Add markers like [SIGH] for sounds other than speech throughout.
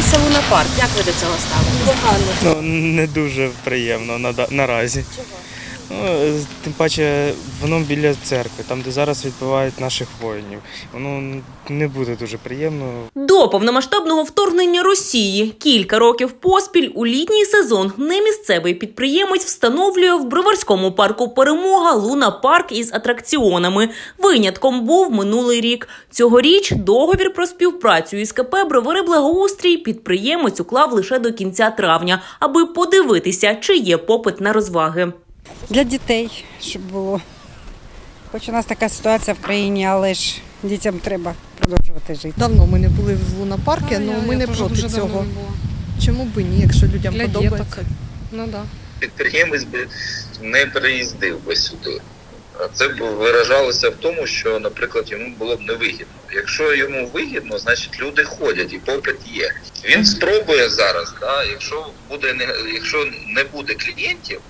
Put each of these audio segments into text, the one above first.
відкривається лунапарк. Як ви до цього ставите? Погано. Ну, не дуже приємно на, наразі. Чого? Ну, тим паче, воно біля церкви, там, де зараз відбивають наших воїнів. Воно не буде дуже приємно. До повномасштабного вторгнення Росії кілька років поспіль у літній сезон немісцевий підприємець встановлює в Броварському парку Перемога Луна Парк із атракціонами. Винятком був минулий рік. Цьогоріч договір про співпрацю із КП Бровари Благоустрій підприємець уклав лише до кінця травня, аби подивитися, чи є попит на розваги. Для дітей, щоб було. Хоч у нас така ситуація в країні, але ж дітям треба продовжувати жити. Давно ми не були в лунапарку, А, але я- ми я не проти дуже давно цього. не. Чому б і ні, якщо людям Для подобається? діток. Ну да. підприємець би не переїздив би сюди. А це б виражалося в тому, що, наприклад, йому було б невигідно. Якщо йому вигідно, значить люди ходять і попит є. Він спробує зараз, да, якщо буде не якщо не буде клієнтів,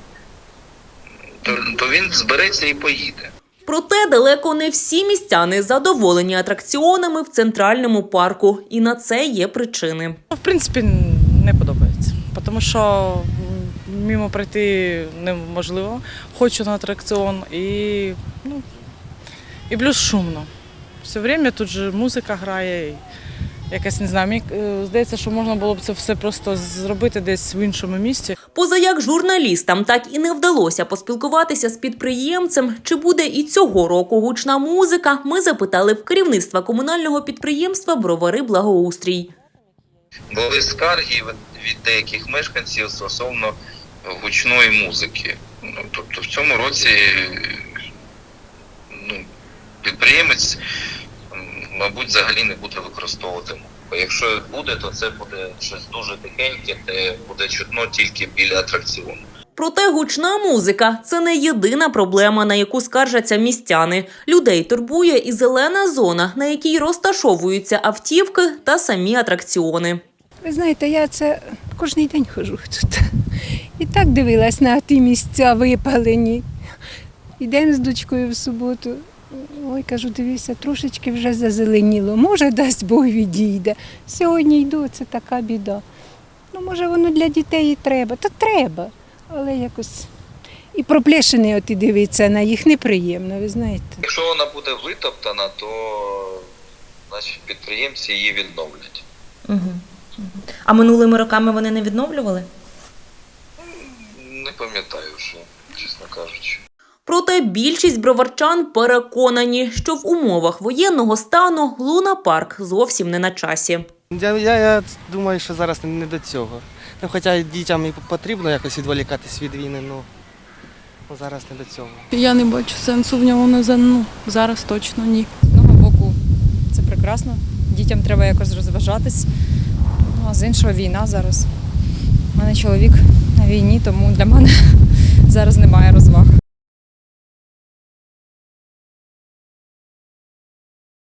то, то він збереться і поїде. Проте далеко не всі містяни задоволені атракціонами в центральному парку, і на це є причини. В принципі, не подобається, тому що мимо пройти неможливо. Хочу на атракціон і, ну, і плюс шумно. Все время тут же музика грає. І якась не знаю. Мені здається, що можна було б це все просто зробити десь в іншому місці. Поза як журналістам так і не вдалося поспілкуватися з підприємцем, чи буде і цього року гучна музика. Ми запитали в керівництва комунального підприємства Бровари Благоустрій. Були скарги від- деяких мешканців стосовно гучної музики. Ну, тобто в цьому році ну, підприємець, мабуть, взагалі не буде використовувати музику. Якщо буде, то це буде щось дуже тихеньке, де буде чутно тільки біля атракціону. Проте гучна музика це не єдина проблема, на яку скаржаться містяни. Людей турбує і зелена зона, на якій розташовуються автівки та самі атракціони. Ви знаєте, я це кожен день ходжу тут. І так дивилась на ті місця випалені. Ідемо з дочкою в суботу. Ой, кажу, дивися, трошечки вже зазеленіло. Може, дасть Бог відійде. Сьогодні йду, це така біда. Ну, може, воно для дітей і треба. Та треба. Але якось і проплешини от і дивитися на їх неприємно, ви знаєте. Якщо вона буде витоптана, то значить підприємці її відновлять. А минулими роками вони не відновлювали? Не пам'ятаю вже, чесно кажучи. Проте більшість броварчан переконані, що в умовах воєнного стану Луна Парк зовсім не на часі. Я, я, я думаю, що зараз не до цього. Ну, хоча дітям і потрібно якось відволікатись від війни, ну, ну зараз не до цього. Я не бачу сенсу в ньому не за- ну, зараз точно ні. З одного боку, це прекрасно. Дітям треба якось розважатись. Ну, а з іншого війна зараз. У мене чоловік на війні, тому для мене [LAUGHS] зараз немає розваг.